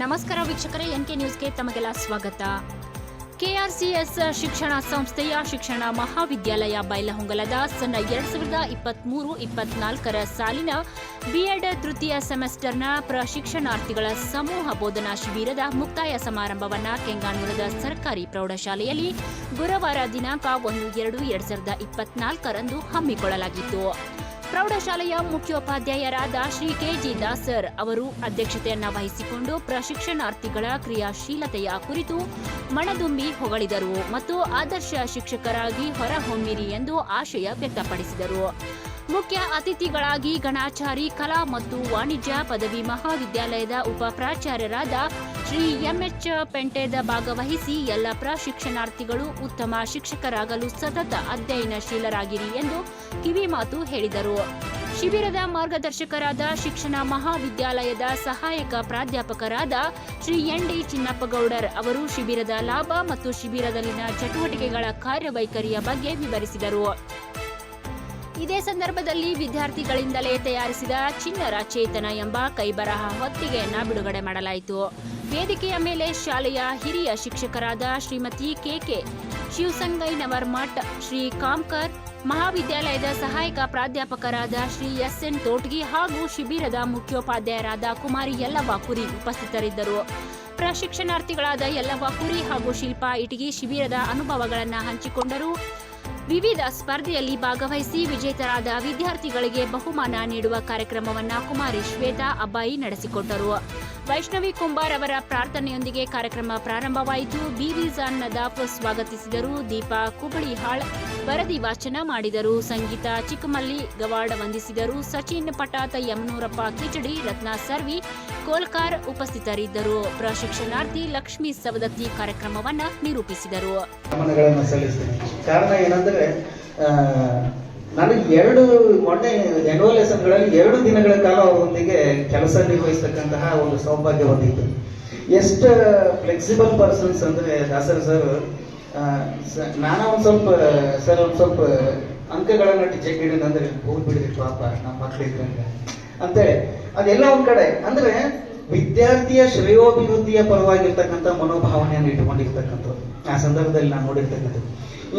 ನಮಸ್ಕಾರ ವೀಕ್ಷಕರೇ N K ನ್ಯೂಸ್ಗೆ ತಮಗೆಲ್ಲ ಸ್ವಾಗತ. ಕೆಆರ್ಸಿಎಸ್ ಶಿಕ್ಷಣ ಸಂಸ್ಥೆಯ ಶಿಕ್ಷಣ ಮಹಾವಿದ್ಯಾಲಯ ಬೈಲಹೊಂಗಲದ ಸನ್ನ ಎರಡ್ ಸಾವಿರದ ಇಪ್ಪತ್ತ್ಮೂರು ಇಪ್ಪತ್ನಾಲ್ಕರ ಸಾಲಿನ ಬಿಎಡ್ ತೃತೀಯ ಸೆಮೆಸ್ಟರ್ನ ಪ್ರಶಿಕ್ಷಣಾರ್ಥಿಗಳ ಸಮೂಹ ಬೋಧನಾ ಶಿಬಿರದ ಮುಕ್ತಾಯ ಸಮಾರಂಭವನ್ನು ಕೆಂಗಾನೂರದ ಸರ್ಕಾರಿ ಪ್ರೌಢಶಾಲೆಯಲ್ಲಿ ಗುರುವಾರ ದಿನಾಂಕ ಒಂದು ಎರಡು ಎರಡ್ ಸಾವಿರದ ಇಪ್ಪತ್ನಾಲ್ಕರಂದು ಹಮ್ಮಿಕೊಳ್ಳಲಾಗಿತ್ತು. ಪ್ರೌಢಶಾಲೆಯ ಮುಖ್ಯೋಪಾಧ್ಯಾಯರಾದ ಶ್ರೀ ಕೆಜಿ ದಾಸರ್ ಅವರು ಅಧ್ಯಕ್ಷತೆಯನ್ನ ವಹಿಸಿಕೊಂಡು ಪ್ರಶಿಕ್ಷಣಾರ್ಥಿಗಳ ಕ್ರಿಯಾಶೀಲತೆಯ ಕುರಿತು ಮಣದುಂಬಿ ಹೊಗಳಿದರು ಮತ್ತು ಆದರ್ಶ ಶಿಕ್ಷಕರಾಗಿ ಹೊರಹೊಮ್ಮಿರಿ ಎಂದು ಆಶಯ ವ್ಯಕ್ತಪಡಿಸಿದರು. ಮುಖ್ಯ ಅತಿಥಿಗಳಾಗಿ ಗಣಾಚಾರಿ ಕಲಾ ಮತ್ತು ವಾಣಿಜ್ಯ ಪದವಿ ಮಹಾವಿದ್ಯಾಲಯದ ಉಪ ಪ್ರಾಚಾರ್ಯರಾದ ಶ್ರೀ ಎಂಎಚ್ ಪೆಂಟೇದ ಭಾಗವಹಿಸಿ ಎಲ್ಲ ಪ್ರಶಿಕ್ಷಣಾರ್ಥಿಗಳು ಉತ್ತಮ ಶಿಕ್ಷಕರಾಗಲು ಸತತ ಅಧ್ಯಯನಶೀಲರಾಗಿರಿ ಎಂದು ಕಿವಿಮಾತು ಹೇಳಿದರು. ಶಿಬಿರದ ಮಾರ್ಗದರ್ಶಕರಾದ ಶಿಕ್ಷಣ ಮಹಾವಿದ್ಯಾಲಯದ ಸಹಾಯಕ ಪ್ರಾಧ್ಯಾಪಕರಾದ ಶ್ರೀ ಎನ್ ಡಿ ಚಿನ್ನಪ್ಪಗೌಡರ್ ಅವರು ಶಿಬಿರದ ಲಾಭ ಮತ್ತು ಶಿಬಿರದಲ್ಲಿನ ಚಟುವಟಿಕೆಗಳ ಕಾರ್ಯವೈಖರಿಯ ಬಗ್ಗೆ ವಿವರಿಸಿದರು. ಇದೇ ಸಂದರ್ಭದಲ್ಲಿ ವಿದ್ಯಾರ್ಥಿಗಳಿಂದಲೇ ತಯಾರಿಸಿದ ಚಿನ್ನರ ಚೇತನ ಎಂಬ ಕೈಬರಹ ಹೊತ್ತಿಗೆಯನ್ನು ಬಿಡುಗಡೆ ಮಾಡಲಾಯಿತು. ವೇದಿಕೆಯ ಮೇಲೆ ಶಾಲೆಯ ಹಿರಿಯ ಶಿಕ್ಷಕರಾದ ಶ್ರೀಮತಿ ಕೆಕೆ ಶಿವಸಂಗೈನವರ್ ಮಠ್ ಶ್ರೀ ಕಾಮ್ಕರ್, ಮಹಾವಿದ್ಯಾಲಯದ ಸಹಾಯಕ ಪ್ರಾಧ್ಯಾಪಕರಾದ ಶ್ರೀ ಎಸ್ ಎನ್ ತೋಟ್ಗಿ ಹಾಗೂ ಶಿಬಿರದ ಮುಖ್ಯೋಪಾಧ್ಯಾಯರಾದ ಕುಮಾರಿ ಯಲ್ಲವ್ವ ಕುರಿ ಉಪಸ್ಥಿತರಿದ್ದರು. ಪ್ರಶಿಕ್ಷಣಾರ್ಥಿಗಳಾದ ಯಲ್ಲವ್ವ ಕುರಿ ಹಾಗೂ ಶಿಲ್ಪಾ ಇಟಗಿ ಶಿಬಿರದ ಅನುಭವಗಳನ್ನು ಹಂಚಿಕೊಂಡರು. ವಿವಿಧ ಸ್ಪರ್ಧೆಯಲ್ಲಿ ಭಾಗವಹಿಸಿ ವಿಜೇತರಾದ ವಿದ್ಯಾರ್ಥಿಗಳಿಗೆ ಬಹುಮಾನ ನೀಡುವ ಕಾರ್ಯಕ್ರಮವನ್ನು ಕುಮಾರಿ ಶ್ವೇತಾ ಅಬ್ಬಾಯಿ ನಡೆಸಿಕೊಟ್ಟರು. ವೈಷ್ಣವಿ ಕುಂಬಾರ್ ಅವರ ಪ್ರಾರ್ಥನೆಯೊಂದಿಗೆ ಕಾರ್ಯಕ್ರಮ ಪ್ರಾರಂಭವಾಯಿತು. ಬಿವಿಜಾನ್ ನದಾಫ್ ಸ್ವಾಗತಿಸಿದರು. ದೀಪಾ ಕುಬಳಿಹಾಳ್ ವರದಿ ವಾಚನ ಮಾಡಿದರು. ಸಂಗೀತ, ಚಿಕ್ಕಮಲ್ಲಿ ಗವಾಡ ವಂದಿಸಿದರು. ಸಚಿನ್ ಪಟಾತ, ಯಮನೂರಪ್ಪ ಕಿಚಡಿ, ರತ್ನ ಸರ್ವಿ, ಕೋಲ್ಕಾರ್ ಉಪಸ್ಥಿತರಿದ್ದರು. ಪ್ರಶಿಕ್ಷಣಾರ್ಥಿ ಲಕ್ಷ್ಮೀ ಸವದತ್ತಿ ಕಾರ್ಯಕ್ರಮವನ್ನು ನಿರೂಪಿಸಿದರು. ನನಗೆ ಎರಡು ಮೊನ್ನೆ ಎನ್ಯುವಲ್ ಲೆಸನ್ಗಳಲ್ಲಿ ಎರಡು ದಿನಗಳ ಕಾಲ ಅವರೊಂದಿಗೆ ಕೆಲಸ ನಿರ್ವಹಿಸ್ತಕ್ಕಂತಹ ಒಂದು ಸೌಭಾಗ್ಯ ಹೊಂದಿತ್ತು ಎಷ್ಟು ಫ್ಲೆಕ್ಸಿಬಲ್ ಪರ್ಸನ್ಸ್ ಅಂದ್ರೆ ದಾಸರ್ ಸರ್ ನಾನು ಒಂದು ಸ್ವಲ್ಪ ಸರ್ ಒಂದು ಸ್ವಲ್ಪ ಅಂಕಗಳನ್ನ ಟೀಚರ್ ಹಿಡಿದಂದ್ರೆ ಹೋಗ್ಬಿಡಿದ್ರಿ ಪಾಪ ನಮ್ಮ ಮಕ್ಕಳಿದ್ರಂಗೆ ಅಂತೇಳಿ, ಅದೆಲ್ಲ ಒಂದು ಕಡೆ. ಅಂದ್ರೆ ವಿದ್ಯಾರ್ಥಿಯ ಶ್ರೇಯೋಭಿವೃದ್ಧಿಯ ಪರವಾಗಿರ್ತಕ್ಕಂಥ ಮನೋಭಾವನೆಯನ್ನು ಇಟ್ಕೊಂಡಿರ್ತಕ್ಕಂಥದ್ದು ಆ ಸಂದರ್ಭದಲ್ಲಿ ನಾನು ನೋಡಿರ್ತಕ್ಕಂಥದ್ದು.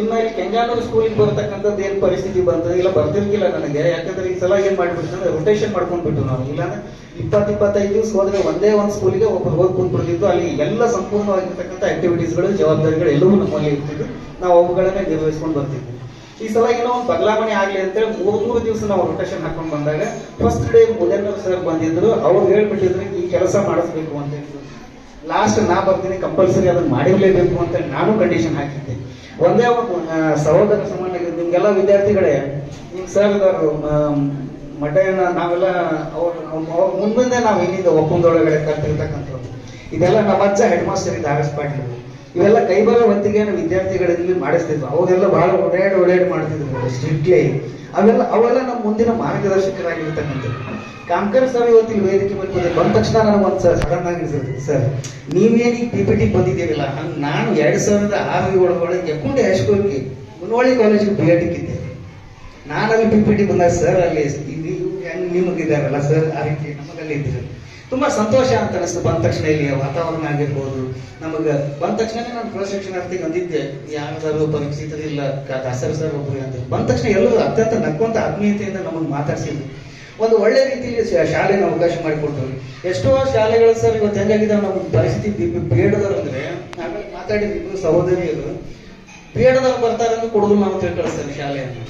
ಇನ್ನು ಇಲ್ಲಿ ಕೆಂಜಾನೂರು ಸ್ಕೂಲಿಗೆ ಬರ್ತಕ್ಕಂಥದ್ದು ಏನು ಪರಿಸ್ಥಿತಿ ಬಂತು? ಇಲ್ಲ, ಬರ್ತಿರ್ಲಿಲ್ಲ ನನಗೆ. ಯಾಕಂದ್ರೆ ಈ ಸಲ ಏನ್ ಅಂದ್ರೆ ರೊಟೇಷನ್ ಮಾಡ್ಕೊಂಡ್ಬಿಟ್ಟು ನಾವು. ಇಲ್ಲಾಂದ್ರೆ ಇಪ್ಪತ್ ಇಪ್ಪತ್ತೈದು ದಿವಸ ಹೋದ್ರೆ ಒಂದೇ ಒಂದು ಸ್ಕೂಲಿಗೆ ಒಬ್ಬರು ಹೋಗಿ ಕುಂತ್ಬಿಡ್ತಿದ್ದು ಅಲ್ಲಿ ಎಲ್ಲ ಸಂಪೂರ್ಣವಾಗಿರ್ತಕ್ಕಂಥ ಆಕ್ಟಿವಿಟೀಸ್ಗಳು ಜವಾಬ್ದಾರಿಗಳು ಎಲ್ಲವೂ ನಮ್ಮಲ್ಲಿ ಇರ್ತಿದ್ದು ನಾವು ಅವುಗಳನ್ನೇ ನಿರ್ವಹಿಸ್ಕೊಂಡು ಬರ್ತಿದ್ವಿ. ಈ ಸಲ ಏನೋ ಒಂದು ಬದಲಾವಣೆ ಆಗಲಿ ಅಂತೇಳಿ ಮೂರು ಮೂರು ದಿವಸ ನಾವು ರೊಟೇಷನ್ ಹಾಕೊಂಡು ಬಂದಾಗ ಫಸ್ಟ್ ಡೇ ಮುದೇಂದ್ರ ಸರ್ ಬಂದಿದ್ರು, ಅವ್ರು ಹೇಳ್ಬಿಟ್ಟಿದ್ರು ಈ ಕೆಲಸ ಮಾಡಿಸ್ಬೇಕು ಅಂತ ಲಾಸ್ಟ್ ನಾ ಬರ್ತೀನಿ ಕಂಪಲ್ಸರಿ ಅದನ್ನ ಮಾಡಿರ್ಲೇಬೇಕು ಅಂತ ನಾನು ಕಂಡೀಷನ್ ಹಾಕಿದ್ದೆ. ಒಂದೇ ಒಂದು ಸಹೋದರ ಸಮಾನ ನಿಮ್ಗೆಲ್ಲ ವಿದ್ಯಾರ್ಥಿಗಳೇ, ನಿಮ್ ಸರ್ ಮಠ ನಾವೆಲ್ಲ ಅವ್ರ ಅವ್ರ ಮುಂದೆ ನಾವು ಏನಿದ್ದ ಒಪ್ಪಂದೊಳಗಡೆ ಕಲ್ತಿರ್ತಕ್ಕಂಥದ್ದು ಇದೆಲ್ಲ ನಮ್ಮ ಅಜ್ಜ ಹೆಡ್ ಮಾಸ್ಟರ್ ಇದ್ದ ಆರ್ ಪಾಟೀಲ್ ಇವೆಲ್ಲ ಕೈಬರ ಹೊತ್ತಿಗೆನ ವಿದ್ಯಾರ್ಥಿಗಳಲ್ಲಿ ಮಾಡಿಸ್ತಿದ್ವು. ಅವಾಗೆಲ್ಲ ಬಹಳ ಓಡಾಡಿ ಓಡಾಡಿ ಮಾಡ್ತಿದ್ರು ಸ್ಟ್ರಿಕ್ಟ್ಲಿ. ಅವೆಲ್ಲ ಅವೆಲ್ಲ ನಮ್ಮ ಮುಂದಿನ ಮಾರ್ಗದರ್ಶಕರಾಗಿರ್ತಕ್ಕಂಥದ್ದು. ಕಾಮಕರ್ ಸರ್ ಇವತ್ತಿನ ವೇದಿಕೆ ಮೇಲೆ ಬಂದಿದ್ದು. ಬಂದ ತಕ್ಷಣ ನನಗೆ ಒಂದು ಸಡನ್ ಆಗಿ ಸರ್, ನೀವೇನು ಪಿ ಪಿ ಟಿ ಬಂದಿದ್ದೀರಲ್ಲ? ಹಂಗೆ ನಾನು ಎರಡು ಸಾವಿರದ ಆರು ಒಳಗೊಳಗೆ ಎಕ್ಕೊಂಡು ಹೈಸ್ಕೂಲ್ಗೆ ಮುನವಳ್ಳಿ ಕಾಲೇಜಿಗೆ ಇಕ್ಕಿದ್ದೆ ನಾನು ಅಲ್ಲಿ ಪಿ ಪಿ ಟಿ ಬಂದಾಗ ಸರ್ ಅಲ್ಲಿ ನಿಮಗಿದಾರಲ್ಲ ಸರ್ ಆ ರೀತಿ ನಮಗಲ್ಲಿ ಇದ್ದೀರಿ. ತುಂಬಾ ಸಂತೋಷ ಅಂತ ಅನಿಸ್ತು ಬಂದ ತಕ್ಷಣ ಇಲ್ಲಿ ವಾತಾವರಣ ಆಗಿರ್ಬೋದು. ನಮಗ ಬಂದ ತಕ್ಷಣ ನಾನು ಪ್ರಶಿಕ್ಷಣಾರ್ಥಿಗೆ ಅಂದಿದ್ದೆ ಯಾರು ಪರಿಚಿತರಿಲ್ಲ ದಾಸರ ಸರ್ ಒಬ್ರು ಅಂತ ಬಂದ ತಕ್ಷಣ ಎಲ್ಲರೂ ಅತ್ಯಂತ ನಕ್ಕೊಂತ ಆತ್ಮೀಯತೆಯಿಂದ ನಮಗೆ ಮಾತಾಡ್ಸಿದ್ರು. ಒಂದು ಒಳ್ಳೆ ರೀತಿಯಲ್ಲಿ ಶಾಲೆನ ಅವಕಾಶ ಮಾಡಿಕೊಟ್ರು ಎಷ್ಟೋ ಶಾಲೆಗಳು ಸರ್ ಇವತ್ತು ಹೆಂಗಾಗಿದೆ ನಮ್ಮ ಪರಿಸ್ಥಿತಿ ಬೇಡದವ್ರು ಅಂದ್ರೆ ಆಮೇಲೆ ಮಾತಾಡಿದ್ರು ಇಬ್ರು ಸಹೋದರಿಯರು. ಬೇಡದವ್ರು ಬರ್ತಾರಂದ್ರೆ ಕೊಡೋದು ನಾವು ತಿಳ್ಕಳಿಸ್ತಾರೆ ಶಾಲೆಯನ್ನು.